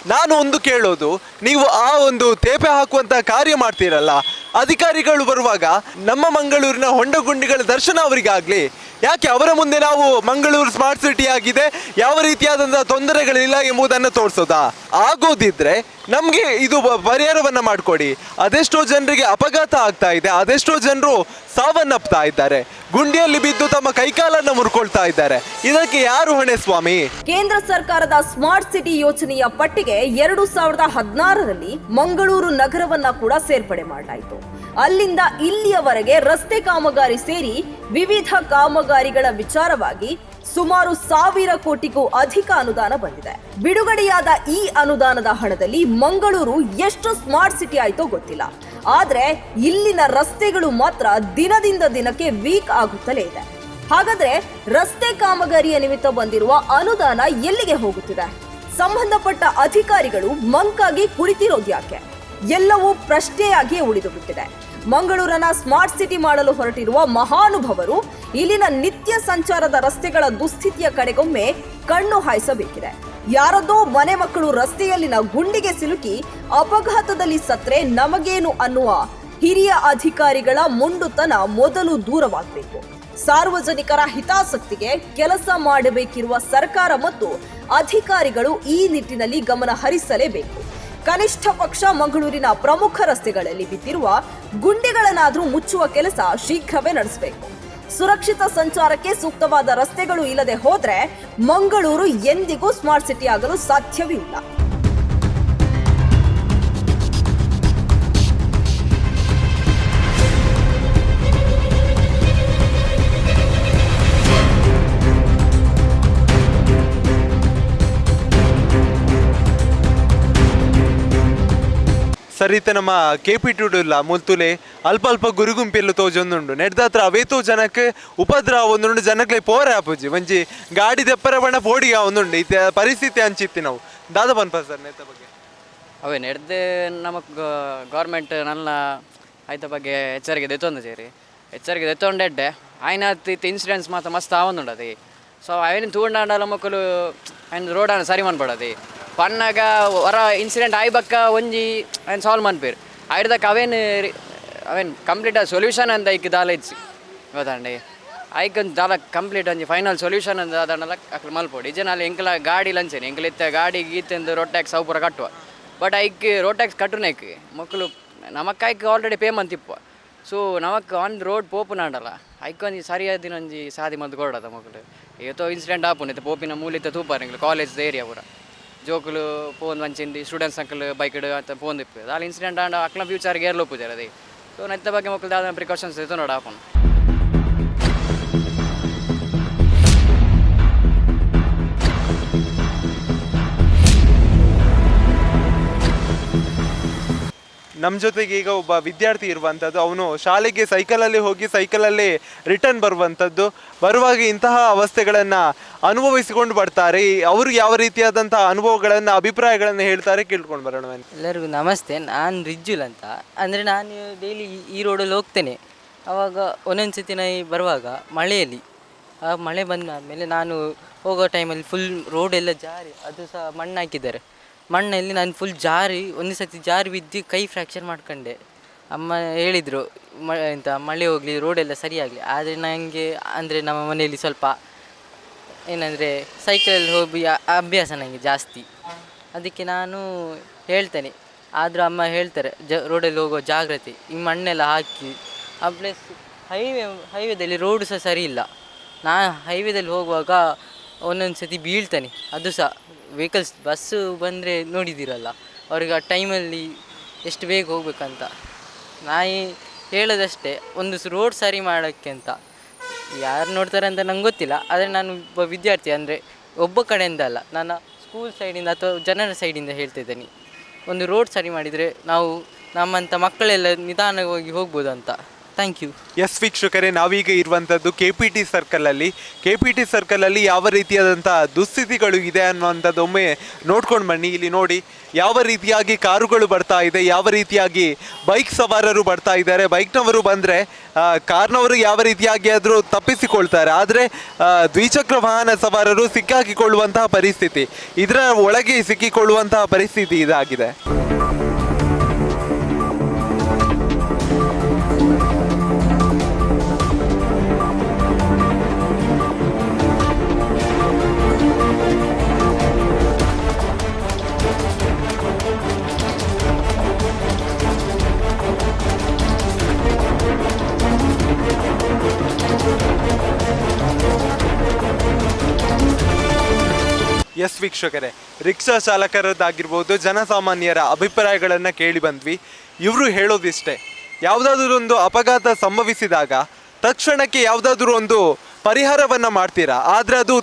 ನಾನು ಒಂದು ಕೇಳೋದು, ನೀವು ಆ ಒಂದು ತೇಪೆ ಹಾಕುವಂತಹ ಕಾರ್ಯ ಮಾಡ್ತೀರಲ್ಲ, ಅಧಿಕಾರಿಗಳು ಬರುವಾಗ ನಮ್ಮ ಮಂಗಳೂರಿನ ಹೊಂಡಗುಂಡಿಗಳ ದರ್ಶನ ಅವರಿಗಾಗ್ಲಿ ಯಾಕೆ ಅವರ ಮುಂದೆ ನಾವು ಮಂಗಳೂರು ಸ್ಮಾರ್ಟ್ ಸಿಟಿ ಆಗಿದೆ? ಯಾವ ರೀತಿಯಾದಂತಹ ತೊಂದರೆಗಳಿಲ್ಲ ಎಂಬುದನ್ನು ತೋರಿಸೋದಾ? ಆಗೋದಿದ್ರೆ ನಮಗೆ ಇದು ಪರಿಹಾರವನ್ನ ಮಾಡಿಕೊಡಿ. ಅದೆಷ್ಟೋ ಜನರಿಗೆ ಅಪಘಾತ ಆಗ್ತಾ ಇದೆ, ಅದೆಷ್ಟೋ ಜನರು ಸಾವನ್ನಪ್ತಾ ಇದ್ದಾರೆ. ಗುಂಡಿಯಲ್ಲಿ ಬಿದ್ದು ತಮ್ಮ ಕೈಕಾಲನ್ನು ಮುರ್ಕೊಳ್ತಾ ಇದ್ದಾರೆ. ಇದಕ್ಕೆ ಯಾರು ಹೊಣೆ ಸ್ವಾಮಿ? ಕೇಂದ್ರ ಸರ್ಕಾರದ ಸ್ಮಾರ್ಟ್ ಸಿಟಿ ಯೋಜನೆಯ ಪಟ್ಟಿಗೆ ಎರಡು ಸಾವಿರದ ಹದಿನಾರರಲ್ಲಿ ಮಂಗಳೂರು ನಗರವನ್ನ ಕೂಡ ಸೇರ್ಪಡೆ ಮಾಡಲಾಯಿತು. ಅಲ್ಲಿಂದ ಇಲ್ಲಿಯವರೆಗೆ ರಸ್ತೆ ಕಾಮಗಾರಿ ಸೇರಿ ವಿವಿಧ ಕಾಮಗಾರಿಗಳ ವಿಚಾರವಾಗಿ ಸುಮಾರು ಸಾವಿರ ಕೋಟಿಗೂ ಅಧಿಕ ಅನುದಾನ ಬಂದಿದೆ. ಬಿಡುಗಡೆಯಾದ ಈ ಅನುದಾನದ ಹಣದಲ್ಲಿ ಮಂಗಳೂರು ಎಷ್ಟು ಸ್ಮಾರ್ಟ್ ಸಿಟಿ ಆಯ್ತೋ ಗೊತ್ತಿಲ್ಲ. ಆದ್ರೆ ಇಲ್ಲಿನ ರಸ್ತೆಗಳು ಮಾತ್ರ ದಿನದಿಂದ ದಿನಕ್ಕೆ ವೀಕ್ ಆಗುತ್ತಲೇ ಇದೆ. ಹಾಗಾದ್ರೆ ರಸ್ತೆ ಕಾಮಗಾರಿಯ ನಿಮಿತ್ತ ಬಂದಿರುವ ಅನುದಾನ ಎಲ್ಲಿಗೆ ಹೋಗುತ್ತಿದೆ? ಸಂಬಂಧಪಟ್ಟ ಅಧಿಕಾರಿಗಳು ಮಂಕಾಗಿ ಕುಳಿತಿರೋದು ಯಾಕೆ ಎಲ್ಲವೂ ಪ್ರಶ್ನೆಯಾಗಿಯೇ ಉಳಿದು ಬಿಟ್ಟಿದೆ. ಮಂಗಳೂರನ್ನ ಸ್ಮಾರ್ಟ್ ಸಿಟಿ ಮಾಡಲು ಹೊರಟಿರುವ ಮಹಾನುಭವರು ಇಲ್ಲಿನ ನಿತ್ಯ ಸಂಚಾರದ ರಸ್ತೆಗಳ ದುಸ್ಥಿತಿಯ ಕಡೆಗೊಮ್ಮೆ ಕಣ್ಣು ಹಾಯಿಸಬೇಕಿದೆ. ಯಾರದೋ ಮನೆ ಮಕ್ಕಳು ರಸ್ತೆಯಲ್ಲಿನ ಗುಂಡಿಗೆ ಸಿಲುಕಿ ಅಪಘಾತದಲ್ಲಿ ಸತ್ರೆ ನಮಗೇನು ಅನ್ನುವ ಹಿರಿಯ ಅಧಿಕಾರಿಗಳ ಮುಂಡುತನ ಮೊದಲು ದೂರವಾಗಬೇಕು. ಸಾರ್ವಜನಿಕರ ಹಿತಾಸಕ್ತಿಗೆ ಕೆಲಸ ಮಾಡಬೇಕಿರುವ ಸರ್ಕಾರ ಮತ್ತು ಅಧಿಕಾರಿಗಳು ಈ ನಿಟ್ಟಿನಲ್ಲಿ ಗಮನ ಹರಿಸಲೇಬೇಕು. ಕನಿಷ್ಠ ಪಕ್ಷ ಮಂಗಳೂರಿನ ಪ್ರಮುಖ ರಸ್ತೆಗಳಲ್ಲಿ ಬಿದ್ದಿರುವ ಗುಂಡಿಗಳನ್ನಾದರೂ ಮುಚ್ಚುವ ಕೆಲಸ ಶೀಘ್ರವೇ ನಡೆಸಬೇಕು. ಸುರಕ್ಷಿತ ಸಂಚಾರಕ್ಕೆ ಸೂಕ್ತವಾದ ರಸ್ತೆಗಳು ಇಲ್ಲದೆ ಹೋದ್ರೆ ಮಂಗಳೂರು ಎಂದಿಗೂ ಸ್ಮಾರ್ಟ್ ಸಿಟಿ ಆಗಲು ಸಾಧ್ಯವೇ ಸರಿತ ನಮ್ಮ ಕೆ ಪಿ ಮುಲ್ತುಲೆ ಅಲ್ಪ ಅಲ್ಪ ಗುರುಗುಂಪಿಲ್ಲ ತೋಜೊಂದುಂಡು ನೆಡ್ದಾತ್ರ ಅವೇತೋ ಜನಕ್ಕೆ ಉಪದ್ರ ಒಂದುಂಡು ಜನಕ್ಕೆ ಪೋರ ಆಪುಜಿ. ಒಂಜಿ ಗಾಡಿ ದೆಪ್ಪರ ಬಣ್ಣ ಪೋಡಿಗ ಒಂದುಂಡು ಇತ್ತ ಪರಿಸ್ಥಿತಿ ಅಂಚಿತ್ತಿ ನಾವು. ದಾದ ಪನ್ಪ ಸರ್ ನೇತ ಬಗ್ಗೆ? ಅವೇ ನೆಡ್ದೆ ನಮಗೆ ಗೌರ್ಮೆಂಟ್ ನಲ್ಲ ಆಯ್ತ ಬಗ್ಗೆ ಎಚ್ಚರಿಕೆ ದೆತ್ತೊಂದು ಸೇರಿ. ಎಚ್ಚರಿಕೆ ದೆತ್ತೊಂಡೆಡ್ಡೆ. ಆಯ್ನ ಇತ್ತು ಇನ್ಸಿಡೆಂಟ್ಸ್ ಮಾತ್ರ ಮಸ್ತ್ ಆವೊಂದುಂಡದಿ ಸೊ ಅವೇನು ತೂಂಡಾಂಡಲ ಮಕ್ಕಳು ಆಯ್ನ ರೋಡನ್ನು ಸರಿ ಮಾಡ್ಬೇಡದು ಪನ್ನಾಗ, ವರ ಇನ್ಸಿಡೆಂಟ್ ಆಯ್ಬಕ್ಕ, ಒಂಜಿ ಆಯ್ನ ಸಾಲ್ವ್ ಮಾಡ್ಬೇರು ಆಯ್ದಕ್ಕೆ ಅವೇನು ಅವೇನು ಕಂಪ್ಲೀಟ್ ಸೊಲ್ಯೂಷನ್ ಅಂತ ಐಕ್ ದಾಲ ಇಚ್ಚಿ ಐಕ್ ಐಕನ್ ದಾಲ ಕಂಪ್ಲೀಟ್ ಅಂಜಿ ಫೈನಲ್ ಸೊಲ್ಯೂಷನ್ ಅಂತ ಅದನ್ನೆಲ್ಲ ಅಕ್ಲು ಮಲ್ಪೋಡು. ಇಜನಲ್ಲಿ ಎಂಕಲ ಗಾಡಿ ಲಂಚೇನೆ, ಎಂಕಲ ಇತ್ತ ಗಾಡಿ ಗೀತೆಂದು ರೊಟ್ಟಾಕ್ಸ್ ಸೌಪುರ ಕಟ್ಟುವ ಬಟ್ ಐಕ್ ರೋಡ್ ಟ್ಯಾಕ್ಸ್ ಕಟ್ಟುನೇಕ್ ಮಕ್ಕಳು ನಮಕ್ಕೈಕ್ ಆಲ್ರೆಡಿ ಪೇಮೆಂಟ್ ಇಪ್ಪ ಸೊ ನಮಕ್ ಆನ್ ರೋಡ್ ಪೋಪುನಾಡಲ್ಲ ಐಕೊಂಜಿ ಸರಿಯಾದ ಒಂಜಿ ಸಾದಿ ಮದ್ದು ಕೊಡದ ಮಕ್ಕಳು ಏತೋ ಇನ್ಸಿಡೆಂಟ್ ಆಪುನ, ಇತ್ತು ಪೋಪಿನ ಮೂಲಿತ ತೂಪಾರ ಕಾಲೇಜ್ ಏರಿಯಾ ಪೂರ. ಜೋಕುಲು ಪೋನ್ ವಂಚಿಂದಿ ಸ್ಟೂಡೆಂಟ್ಸ್ ಅಂಕಲ್ ಬೈಕ್ ಅಂತ ಪೋನ್ ಇಪ್ಪು ದಾಲ್ ಇನ್ಸಿಡೆಂಟ್ ಆಂಡ ಅಕ್ಲ ಫ್ಯೂಚರ್ಗೆ ಏರ್ಲೋ ಪೂಜಾರ ಅದೇ ಸೊ ನೆತ್ತ ಬಗ್ಗೆ ಮಕ್ಕಳು ದಾದ ಪ್ರಿಕಾಷನ್ಸ್ ಇತ್ತು ನೋಡ ಆಪನ್ ನಮ್ಮ ಜೊತೆಗೆ ಈಗ ಒಬ್ಬ ವಿದ್ಯಾರ್ಥಿ ಇರುವಂಥದ್ದು ಅವನು ಶಾಲೆಗೆ ಸೈಕಲಲ್ಲಿ ಹೋಗಿ ಸೈಕಲಲ್ಲಿ ರಿಟರ್ನ್ ಬರುವಂಥದ್ದು ಬರುವಾಗ ಇಂತಹ ಅವಸ್ಥೆಗಳನ್ನು ಅನುಭವಿಸಿಕೊಂಡು ಬರ್ತಾರೆ. ಈ- ಅವರು ಯಾವ ರೀತಿಯಾದಂಥ ಅನುಭವಗಳನ್ನು, ಅಭಿಪ್ರಾಯಗಳನ್ನು ಹೇಳ್ತಾರೆ ಕೇಳ್ಕೊಂಡು ಬರೋಣ. ಎಲ್ಲರಿಗೂ ನಮಸ್ತೆ, ನಾನು ರಿಜ್ಜುಲ್ ಅಂತ. ಅಂದರೆ ನಾನು ಡೈಲಿ ಈ ರೋಡಲ್ಲಿ ಹೋಗ್ತೇನೆ. ಆವಾಗ ಒಂದೊಂದು ಸತಿ ನಾ ಬರುವಾಗ ಮಳೆಯಲ್ಲಿ. ಆ ಮಳೆ ಬಂದಾದಮೇಲೆ ನಾನು ಹೋಗೋ ಟೈಮಲ್ಲಿ ಫುಲ್ ರೋಡೆಲ್ಲ ಜಾರಿ, ಅದು ಸಹ ಮಣ್ಣು ಹಾಕಿದ್ದಾರೆ ಮಣ್ಣಲ್ಲಿ ನಾನು ಫುಲ್ ಜಾರಿ, ಒಂದು ಸತಿ ಜಾರಿ ಬಿದ್ದು ಕೈ ಫ್ರ್ಯಾಕ್ಚರ್ ಮಾಡ್ಕೊಂಡೆ. ಅಮ್ಮ ಹೇಳಿದರು, ಮ, ಎಂತ, ಮಳೆ ಹೋಗಲಿ ರೋಡೆಲ್ಲ ಸರಿಯಾಗಲಿ. ಆದರೆ ನನಗೆ ಅಂದರೆ ನಮ್ಮ ಮನೆಯಲ್ಲಿ ಸ್ವಲ್ಪ, ಏನಂದರೆ ಸೈಕಲಲ್ಲಿ ಹೋಗಿ ಅಭ್ಯಾಸ ನನಗೆ ಜಾಸ್ತಿ. ಅದಕ್ಕೆ ನಾನು ಹೇಳ್ತೇನೆ. ಆದರೂ ಅಮ್ಮ ಹೇಳ್ತಾರೆ, ಜ ರೋಡಲ್ಲಿ ಹೋಗೋ ಜಾಗ್ರತೆ, ಈ ಮಣ್ಣೆಲ್ಲ ಹಾಕಿ. ಆ ಪ್ಲಸ್ ಹೈವೇ ಹೈವೇದಲ್ಲಿ ರೋಡು ಸಹ ಸರಿ ಇಲ್ಲ. ನಾನು ಹೈವೇದಲ್ಲಿ ಹೋಗುವಾಗ ಒಂದೊಂದು ಸತಿ ಬೀಳ್ತೇನೆ, ಅದು ಸಹ. ವೆಹಿಕಲ್ಸ್ ಬಸ್ಸು ಬಂದರೆ ನೋಡಿದ್ದೀರಲ್ಲ ಅವ್ರಿಗೆ ಆ ಟೈಮಲ್ಲಿ ಎಷ್ಟು ಬೇಗ ಹೋಗ್ಬೇಕಂತ. ನಾಯಿ ಹೇಳೋದಷ್ಟೇ, ಒಂದು ರೋಡ್ ಸರಿ ಮಾಡೋಕ್ಕೆ ಅಂತ. ಯಾರು ನೋಡ್ತಾರೆ ಅಂತ ನಂಗೆ ಗೊತ್ತಿಲ್ಲ, ಆದರೆ ನಾನು ಒಬ್ಬ ವಿದ್ಯಾರ್ಥಿ, ಅಂದರೆ ಒಬ್ಬ ಕಡೆಯಿಂದ ಅಲ್ಲ, ನನ್ನ ಸ್ಕೂಲ್ ಸೈಡಿಂದ ಅಥವಾ ಜನರ ಸೈಡಿಂದ ಹೇಳ್ತಿದ್ದೇನೆ ಒಂದು ರೋಡ್ ಸರಿ ಮಾಡಿದರೆ ನಾವು ನಮ್ಮಂಥ ಮಕ್ಕಳೆಲ್ಲ ನಿಧಾನವಾಗಿ ಹೋಗ್ಬೋದು ಅಂತ ಥ್ಯಾಂಕ್ ಯು ಎಸ್ ವೀಕ್ಷಕರೇ, ನಾವೀಗ ಇರುವಂಥದ್ದು ಕೆ ಪಿ ಟಿ ಸರ್ಕಲಲ್ಲಿ ಕೆ ಪಿ ಟಿ ಸರ್ಕಲಲ್ಲಿ ಯಾವ ರೀತಿಯಾದಂಥ ದುಸ್ಥಿತಿಗಳು ಇದೆ ಅನ್ನುವಂಥದ್ದು ಒಮ್ಮೆ ನೋಡ್ಕೊಂಡು ಬನ್ನಿ. ಇಲ್ಲಿ ನೋಡಿ, ಯಾವ ರೀತಿಯಾಗಿ ಕಾರುಗಳು ಬರ್ತಾ ಇದೆ, ಯಾವ ರೀತಿಯಾಗಿ ಬೈಕ್ ಸವಾರರು ಬರ್ತಾ ಇದ್ದಾರೆ. ಬೈಕ್ನವರು ಬಂದರೆ ಕಾರ್ನವರು ಯಾವ ರೀತಿಯಾಗಿ ಆದರೂ ತಪ್ಪಿಸಿಕೊಳ್ತಾರೆ. ಆದರೆ ದ್ವಿಚಕ್ರ ವಾಹನ ಸವಾರರು ಸಿಕ್ಕಾಕಿಕೊಳ್ಳುವಂತಹ ಪರಿಸ್ಥಿತಿ. ಇದರ ಒಳಗೆ ಸಿಕ್ಕಿಕೊಳ್ಳುವಂತಹ ಪರಿಸ್ಥಿತಿ ಇದಾಗಿದೆ. ವೀಕ್ಷಕರೇ, ರಿಕ್ಷಾ ಚಾಲಕರದ್ದಾಗಿರ್ಬೋದು ಜನಸಾಮಾನ್ಯರ ಅಭಿಪ್ರಾಯಗಳನ್ನು ಕೇಳಿ ಬಂದ್ವಿ. ಇವರು ಹೇಳೋದಿಷ್ಟೇ, ಯಾವುದಾದ್ರೂ ಒಂದು ಅಪಘಾತ ಸಂಭವಿಸಿದಾಗ ತಕ್ಷಣಕ್ಕೆ ಯಾವುದಾದ್ರೂ ಒಂದು ಪರಿಹಾರವನ್ನು ಮಾಡ್ತೀರಾ? ಆದರೆ ಅದು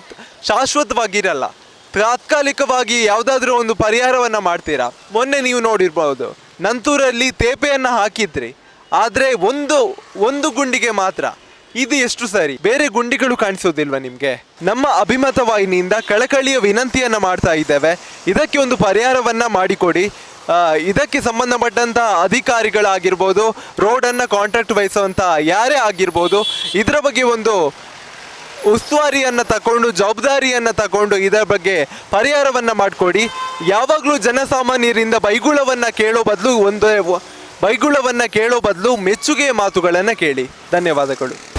ಶಾಶ್ವತವಾಗಿರಲ್ಲ. ತಾತ್ಕಾಲಿಕವಾಗಿ ಯಾವುದಾದ್ರೂ ಒಂದು ಪರಿಹಾರವನ್ನು ಮಾಡ್ತೀರಾ? ಮೊನ್ನೆ ನೀವು ನೋಡಿರ್ಬೋದು, ನಂತೂರಲ್ಲಿ ತೇಪೆಯನ್ನು ಹಾಕಿದ್ರಿ. ಆದರೆ ಒಂದು ಒಂದು ಗುಂಡಿಗೆ ಮಾತ್ರ. ಇದು ಎಷ್ಟು ಸರಿ? ಬೇರೆ ಗುಂಡಿಗಳು ಕಾಣಿಸೋದಿಲ್ವಾ ನಿಮ್ಗೆ? ನಮ್ಮ ಅಭಿಮತ ವಾಹಿನಿಯಿಂದ ಕಳಕಳಿಯ ವಿನಂತಿಯನ್ನ ಮಾಡ್ತಾ ಇದ್ದೇವೆ. ಇದಕ್ಕೆ ಒಂದು ಪರಿಹಾರವನ್ನ ಮಾಡಿಕೊಡಿ. ಇದಕ್ಕೆ ಸಂಬಂಧಪಟ್ಟಂತ ಅಧಿಕಾರಿಗಳಾಗಿರ್ಬೋದು, ರೋಡನ್ನು ಕಾಂಟ್ರಾಕ್ಟ್ ವಹಿಸುವಂತ ಯಾರೇ ಆಗಿರ್ಬೋದು, ಇದರ ಬಗ್ಗೆ ಒಂದು ಉಸ್ತುವಾರಿಯನ್ನು ತಗೊಂಡು ಜವಾಬ್ದಾರಿಯನ್ನು ತಗೊಂಡು ಇದರ ಬಗ್ಗೆ ಪರಿಹಾರವನ್ನು ಮಾಡಿಕೊಡಿ. ಯಾವಾಗಲೂ ಜನಸಾಮಾನ್ಯರಿಂದ ಬೈಗುಳವನ್ನು ಕೇಳೋ ಬದಲು ಒಂದು ಬೈಗುಳವನ್ನು ಕೇಳೋ ಬದಲು ಮೆಚ್ಚುಗೆಯ ಮಾತುಗಳನ್ನು ಕೇಳಿ. ಧನ್ಯವಾದಗಳು.